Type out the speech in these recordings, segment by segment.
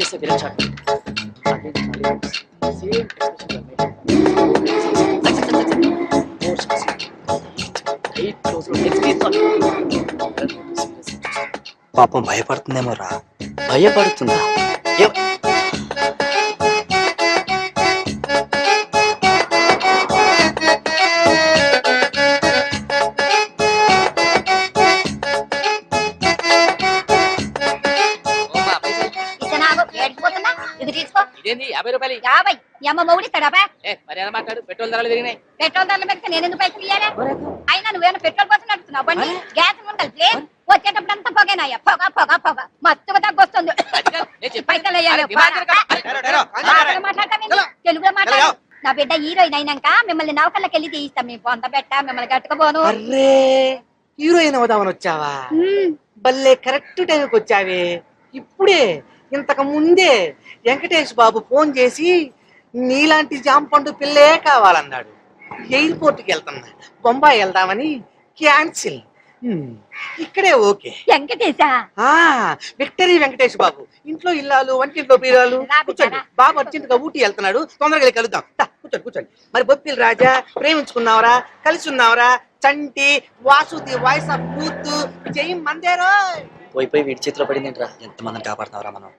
Shot same పాపం భయపడుతుందేమో రా భయపడుతుందా petrol ధరలు పెరిగినాయి. పెట్రోల్ ధరలు పెడితే నేను ఎందుకు పైసలు ఇయ్యాలా? అయినా నువ్వేమైనా పెట్రోల్ కోసం నడుపుతున్నావు? బండి గ్యాస్ వచ్చేటప్పుడు అంతా పొగేనాయ్యా పొగ పొగ పొగ. మత్తుగా తగ్గొస్తుంది అది కాదు, నేను చెప్పేది. పైసలు వేయాలి, అరే, దిమాగ్ పోరా. తిరగ- తెలుగులో మాట్లాడతావేంటి? తెలుగులో మాట్లాడు. నా బిడ్డ హీరోయిన్ అయినాక మిమ్మల్ని నౌకర్లకి వెళ్ళి తీయిస్తాం. మీ పొంత పెట్ట మిమ్మల్ని కట్టుకోబోను హీరోయిన్ అవుదామని వచ్చావా. భలే కరెక్ట్ టైంకి వచ్చావే. ఇప్పుడే ఇంతకు ముందే వెంకటేష్ బాబు ఫోన్ చేసి నీలాంటి జాంపండు పిల్లే కావాలన్నాడు. ఎయిర్పోర్ట్కి వెళ్తున్నా బొంబాయి వెళ్దామని క్యాన్సిల్. ఇక్కడే ఓకే. వెంకటేశా? ఆ విక్టరీ వెంకటేష్ బాబు. ఇంట్లో ఇల్లాలు వంటింట్లో పీరాలు రా, కూర్చోండి. బాబు అర్జెంట్గా ఊటీ వెళ్తున్నాడు. తొందరగా వెళ్ళి కలుద్దాం. కూర్చోండి కూర్చోండి. మరి బొప్పిల్ రాజా ప్రేమించుకున్నావరా? కలిసి ఉన్నావరా చంటి వాసుది వాయిస్ ఆఫ్ బూత్ జై మందేరో! పోయి పోయి వీడి చేతిలో పడింది ఏంట్రా ఎంతమందిని కాపాడుతున్నావురా మనం?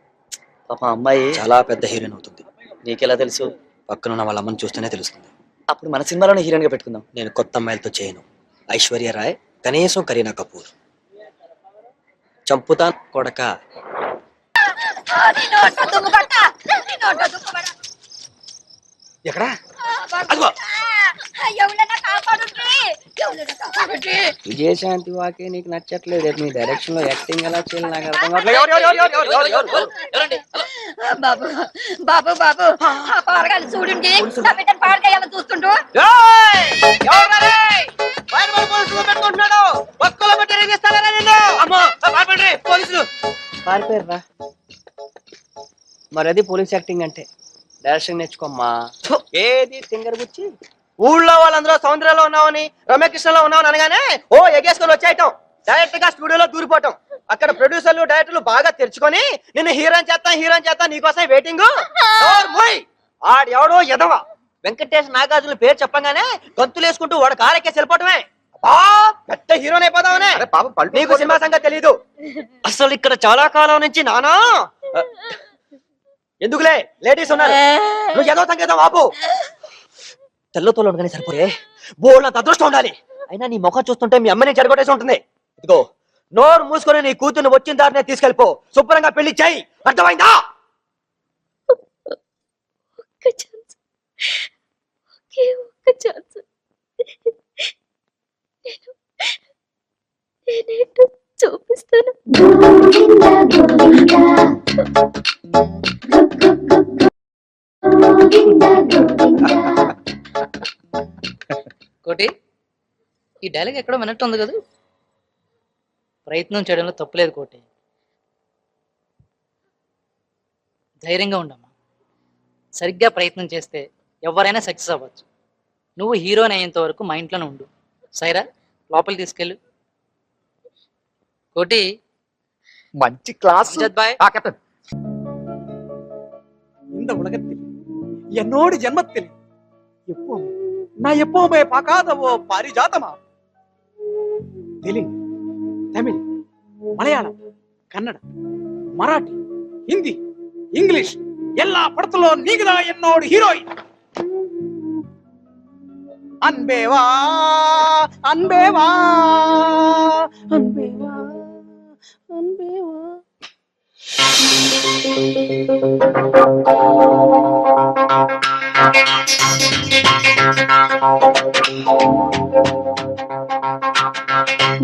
పాప అమ్మాయి చాలా పెద్ద హీరోయిన్ అవుతుంది. నీకెలా తెలుసు? పక్కన ఉన్న వాళ్ళ అమ్మని చూస్తేనే తెలుస్తుంది. అప్పుడు మన సినిమాలోనే హీరోయిన్గా పెట్టుకుందాం. నేను కొత్త అమ్మాయిలతో చేయను. ఐశ్వర్య రాయ్ కనీసం కరీనా కపూర్. చంపుతా కొడక. ఎక్కడ? విజయశాంతి వాకే నీకు నచ్చట్లేదు. మీ డైరెక్షన్లో యాక్టింగ్ ఎలా చేయాలి నాకు అర్థం బాబు బాబు బాబు. ఆ పారగాలు చూడండి. నా బిడ్డను పాడగాయాలని చూస్తుంటూ పోలీసులు పారిపోయారా మరి అది పోలీస్ యాక్టింగ్ అంటే. డైరెక్షన్ నేర్చుకోమ్మా. ఏది? ఫింగర్ గుచ్చి ఊళ్ళో వాళ్ళందరూ సముద్రంలో ఉన్నామని రమ్యకృష్ణలో ఉన్నామని అనగానే ఓ ఎగేసుకొని వచ్చేయటం. డైరెక్ట్గా స్టూడియోలో దూరిపోవటం. అక్కడ ప్రొడ్యూసర్లు డైరెక్టర్లు బాగా తెరుచుకొని నిన్ను హీరోయిన్ చేస్తా హీరోయిన్ చేస్తా నీకోసం వెయిటింగ్ ఆడు ఎవడో ఎదవ. వెంకటేష్ నాగార్జున పేరు చెప్పగానే గంతులు వేసుకుంటూ వాడు కారెక్కేసి వెళ్ళిపోవటమే. అబ్బా, పెద్ద హీరోని అయిపోదామనే. నీకు సినిమా సంగతి తెలీదు. అసలు ఇక్కడ చాలా కాలం నుంచి నానా? ఎందుకులే? లేడీస్ ఉన్నారు. నువ్వు ఏదో సంగీతం ఆపు. తెల్లతోలు ఉండగానే సరిపోయే. బోళ్ళంత అదృష్టం ఉండాలి. అయినా నీ ముఖం చూస్తుంటే మీ అమ్మని చెడగొట్టేసి ఉంటుంది. ఇదిగో నోరు మూసుకొని నీ కూతుర్ని వచ్చిన దారినే తీసుకెళ్ళిపో. శుభ్రంగా పెళ్ళి చేయి. అర్థమైందా? డైలాగ్ ఎక్కడో వినట్టు ఉంది కదా ప్రయత్నం చేయడంలో తప్పులేదు కోటి ధైర్యంగా ఉండమ్మా సరిగ్గా ప్రయత్నం చేస్తే ఎవరైనా సక్సెస్ అవ్వచ్చు నువ్వు హీరోని అయ్యేంత వరకు మా ఇంట్లోనే ఉండు సైరా లోపలికి తీసుకెళ్ళు కోటి మంచి క్లాస్ అజద్ బాయ్ இந்த உலகத்தில் என்னோடு ஜென்மத்தில் எப்பவும் நான் எப்பவுமே பார்க்காதவோ பாரிஜாதமா ತೆಲುಗು, ತಮಿಳು, ಮಲಯಾಳಂ, ಕನ್ನಡ, ಮರಾಠಿ, ಹಿಂದಿ, ಇಂಗ್ಲಿಷ್, ಎಲ್ಲ ಪಡ್ತಲೋ ನೀಗದ ಎನ್ನೋಡು ಹೀರೋಯಿನ್ ಅನ್ಬೇವಾ ಅನ್ಬೇವಾ ಅನ್ಬೇವಾ ಅನ್ಬೇವಾ Thank you. ఏంట్రా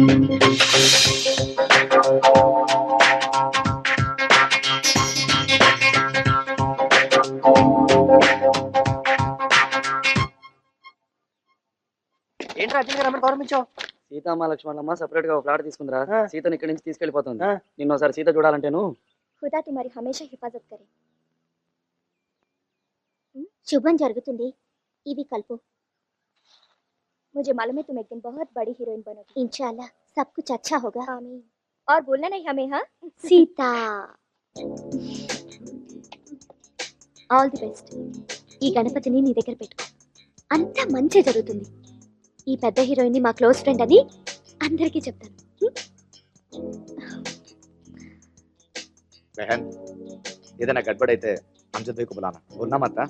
అర్జున్ గారు అమ్మ సీతమ్మ లక్ష్మణమ్మ సెపరేట్గా ఫ్లాట్ తీసుకుందిరా. సీతను ఇక్కడి నుంచి తీసుకెళ్ళిపోతుంది నిన్న ఒకసారి సీత చూడాలంటేను. ఖుదా మరి హమేషా హిఫాజత్ కరే. శుభం జరుగుతుంది. ఇవి కలుపు. मुझे मालूम है तुम एक दिन बहुत बड़ी हीरोइन बनोगी इंशाल्लाह सब कुछ अच्छा होगा आमीन और बोलना नहीं हमें हाँ सीता ఆల్ ది బెస్ట్ ఈ గణపతిని నీ దగ్గర పెట్టుకో అంతా మంచి జరుగుతుంది ఈ పెద్ద హీరోయిన్ మా క్లోజ్ ఫ్రెండ్ అని అందరికీ చెప్తాను బెహన్ ఏదైనా గడ్బడైతే అంజద్ బైకు బులానా ఉన్నామత్తా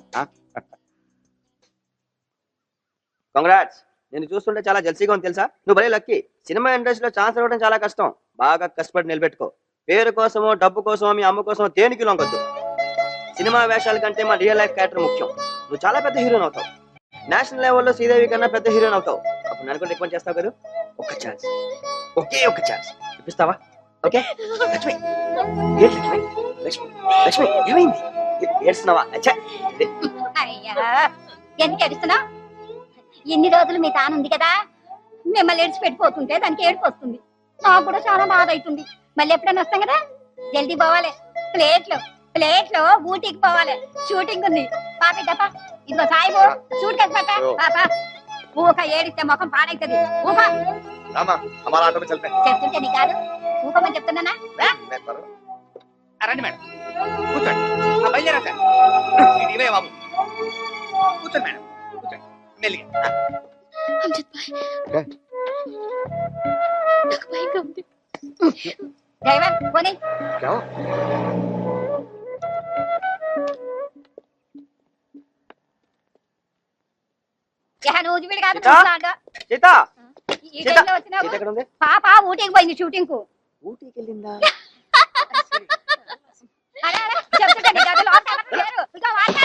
కంగ్రాట్స్ నేను చూస్తుంటే చాలా జల్సీగా ఉంది తెలుసా? నువ్వు భలే లక్కీ. సినిమా ఇండస్ట్రీలో ఛాన్స్ రావడం చాలా కష్టం. బాగా కష్టపడి నిలబెట్టుకో. పేరు కోసమో డబ్బు కోసమో మీ అమ్మ కోసమో దేనికి లొంగొద్దు. సినిమా వేషాల కంటే మా రియల్ లైఫ్ క్యారెక్టర్ ముఖ్యం. నువ్వు చాలా పెద్ద హీరోయిన్ అవుతావు. నేషనల్ లెవెల్లో శ్రీదేవి కన్నా పెద్ద హీరోయిన్ అవుతావు. అప్పుడు నన్ను కూడా రికమెండ్ చేస్తావు కదా? ఒక్క ఛాన్స్. ఒకే ఒక్క ఛాన్స్. ఇప్పిస్తావా? ఓకే? లక్ష్మి. లక్ష్మి? లక్ష్మి. లక్ష్మి ఏమైంది? ఏడుస్తున్నావా? అచ్చా. అయ్యా. ఎందుకు ఏడుస్తున్నావు? ఇన్ని రోజులు మీ తాను ఉంది కదా? మిమ్మల్ని ఏడ్చి పెట్టిపోతుంటే దానికి ఏడుపు వస్తుంది నాకు కూడా చాలా బాధ అవుతుంది. మళ్ళీ ఎప్పుడైనా వస్తాం కదా? జల్దీ పోవాలి. ప్లేట్లో ప్లేట్లో ఊటీకి పోవాలి. షూటింగ్ ఉంది. పాప డబ్బా ఇదిగో సాయిబు షూట్ కదా పాప ఊహ ఏడిస్తే ముఖం పాడైతుంది. ఊహ చెప్తుంటే నీ కాదు. చెప్తున్నానా? మేడం. కూర్చోండి. బయలుదేరా సార్ బాబు. కూర్చోండి మేడం. కూర్చోండి మెల్లిగా అంజద్ భాయ్ నాకు భయంగా ఉంది డ్రైవర్ పోనీ क्या हो యా, నువ్వు వీడు కాదు సీతా? నువ్వు లాగా. సీత ఈ సీత టైంలో వచ్చినావు సీత ఎక్కడ ఉంది పాప ఊటీకి పోయింది షూటింగ్ కు ఊటీకి వెళ్ళిందా అరే, అరే, చెప్తుంటే నీ గదిలో ఎవరు లేరు. ఇదిగో మాట్లాడు.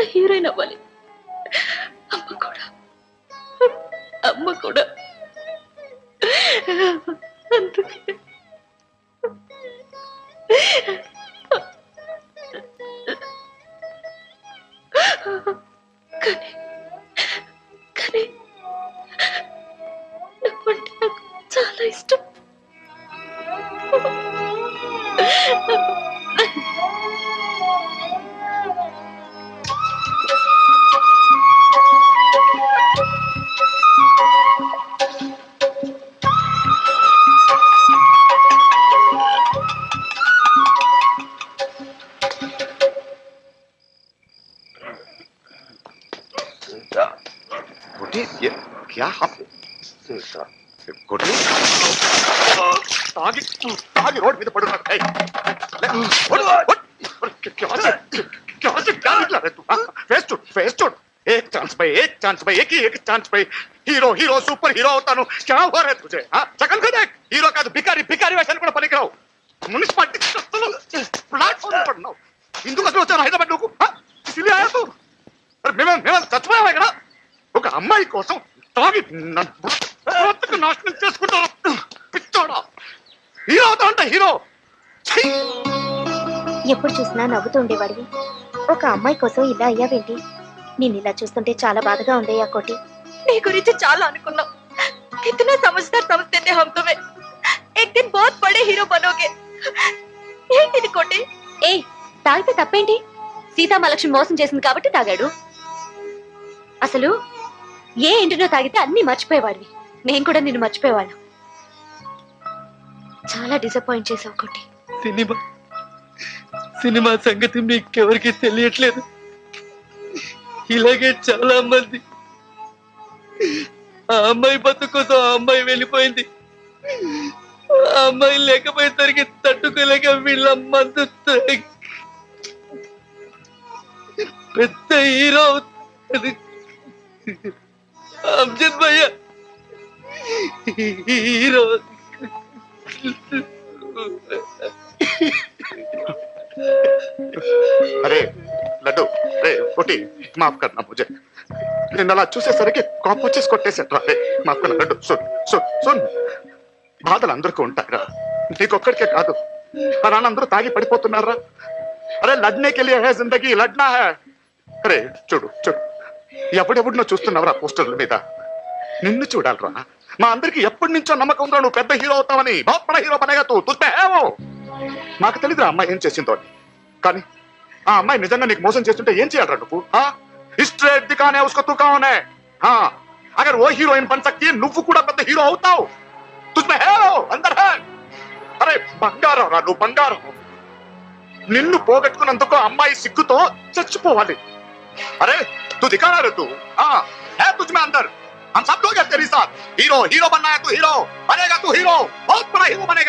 పెద్ద హీరోయిన్ అవ్వాలి. అమ్మ కూడా. అమ్మ కూడా. అందుకే. కానీ కానీ నువ్వంటే నాకు చాలా ఇష్టం. क्या आप गोटी తాగి తాగి రోడ్ మీద పడున్నాడు ఏయ్, లే, ఓడు, ఓడు. क्या से क्या से क्या निकला रे तू फेस टू फेस टू एक चांस पे एक चांस पे एक ही एक चांस पे హీరో హీరో సూపర్ హీరో అవుతాను क्या हुआ रे तुझे हाँ చకన్ కదా హీరో కాదు బికారి బికారి వేషాలు కూడా పనికిరావు మున్సిపాలిటీ ప్లాట్ఫామ్ పడినావు ఎందుకు అసలు వచ్చాను హైదరాబాద్ నువ్వు ఇసిలి ఆయా తూ అరే మేము మేము చచ్చిపోయావా ఇక్కడ ఒక అమ్మాయి కోసం తాగి నన్ను బ్రతుకు నాశనం చేసుకుంటారు పిచ్చోడా హీరో అవుతా అంటే హీరో ఛీ! ఎప్పుడు చూసినా నవ్వుతూ ఉండేవాడివి ఒక అమ్మాయి కోసం ఇలా అయ్యావేంటి నేను ఇలా చూస్తుంటే చాలా బాధగా ఉందయ్యా కోటి నీ గురించి చాలా అనుకున్నాం कितना समझदार समझते थे हम तुम्हें एक दिन बहुत बड़े हीरो बनोगे ఏంటిది కోటి ఏ తాగితే తప్పేంటి సీతామహాలక్ష్మి మోసం చేసింది కాబట్టి తాగాడు అసలు ఏ ఇంటినో తాగితే అన్ని మర్చిపోయేవాడివి. నేను కూడా నిన్ను మర్చిపోయేవాళ్ళం. చాలా డిసప్పాయింట్ చేసావు ఒకటి సినిమా సినిమా సంగతి మీకెవరికి తెలియట్లేదు. ఇలాగే చాలా మంది. ఆ అమ్మాయి బతుకు కోసం ఆ అమ్మాయి వెళ్ళిపోయింది. ఆ అమ్మాయి లేకపోయేసరికి తట్టుకోలేక వీళ్ళ మందు తాగి పెద్ద హీరో అవుతుంది. అంజద్ భయ్య. అరే లడ్డు రే పొట్టి మాఫ్ కన్నా పూజ. నేను అలా చూసేసరికి కాపు వచ్చేసి కొట్టేసాను రా. రే మాఫ్ కన్నా లడ్డు సో సోన్ సోన్. బాధలు అందరికీ ఉంటాయిరా. నీకొక్కడికే కాదు. మా నాన్నందరూ తాగి పడిపోతున్నారా? అరే లడ్నేకెళ్ళి జిందగీ లడ్నా? అరే చూడు చూడు. ఎప్పుడెప్పుడు నువ్వు చూస్తున్నావురా పోస్టర్ల మీద? నిన్ను చూడాలరా మా అందరికి ఎప్పటి నుంచో నమ్మకం ఉందా నువ్వు పెద్ద హీరో అవుతావని. బాపడ హీరో పనేగా తుత్తేవో నాకు తెలీదురా అమ్మాయి ఏం చేసిందో అని. కానీ ఆ అమ్మాయి నిజంగా నీకు మోసం చేస్తుంటే ఏం చేయాలరా నువ్వు? ఇస్ట్రేట్ కానే ఉస్కో అగర్ ఓ హీరోయిన్ పని సక్తి నువ్వు కూడా పెద్ద హీరో అవుతావు. అరే బంగారం రా నువ్వు బంగారం. నిన్ను పోగొట్టుకున్నందుకు అమ్మాయి సిగ్గుతో చచ్చిపోవాలి. అరే तू दिखा रहा तू। हाँ है तुझ में अंदर। हम सब लोग हैं तेरे साथ। हीरो हीरो बनना है तू हीरो। बनेगा तू हीरो। बहुत बड़ा हीरो बनेगा।